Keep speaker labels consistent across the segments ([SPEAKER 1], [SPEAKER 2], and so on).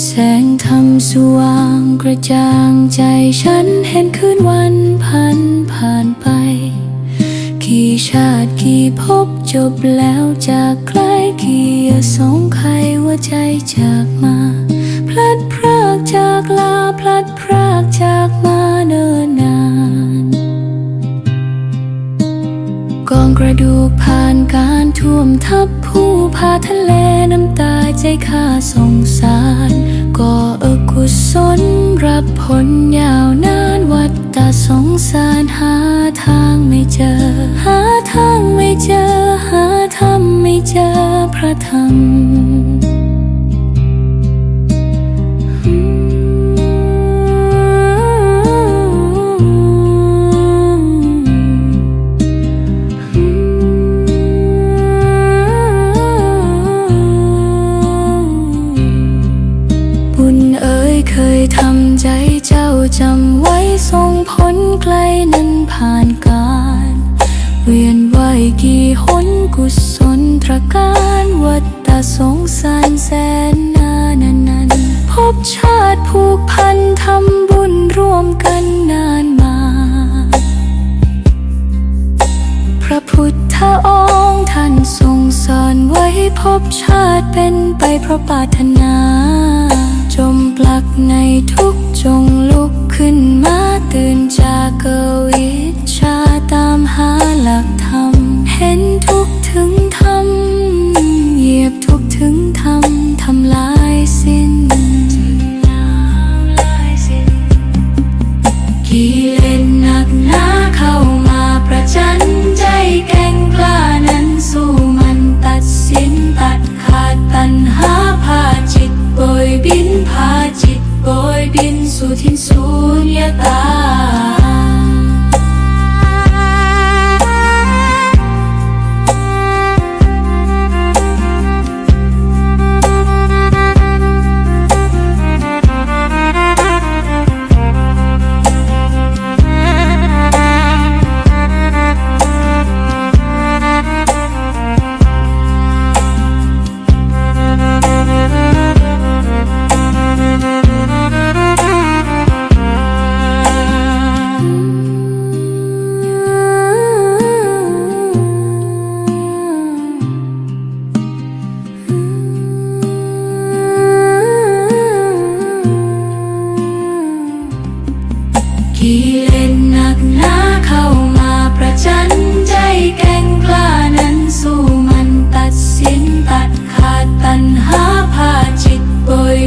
[SPEAKER 1] แสงธรรมสว่างกระจ่างใจฉันเห็นคืนวันพันผ่านไป กี่ชาติกี่ภพจบแล้วจากใครกี่อสงไขว่าใจจากมา พลัดพรากจากลาพลัดพรากจากมาเนิ่นนานกองกระดูกผ่านการท่วมทับผู้พาทะเลน้ำตา ใจข้าสงสารก่ออกุศลรับผลยาวนานวัดตาสงสารหาทางไม่เจอ หาทางไม่เจอ หาธรรมไม่เจอพระธรรม ไกลนั้นผ่านการ เวียนไหวกี่หนกุศลตระการวัฏตาสงสารแสนนานนันพบชาติผูกพันทำบุญร่วมกันนานมา พระพุทธองค์ท่านทรงสอนไว้พบชาติเป็นไปเพราะปรารถนา จมปลักในทุกจง บิน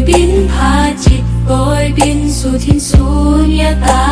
[SPEAKER 1] บินพาจิตโบยบินสู่ทินสูญญตา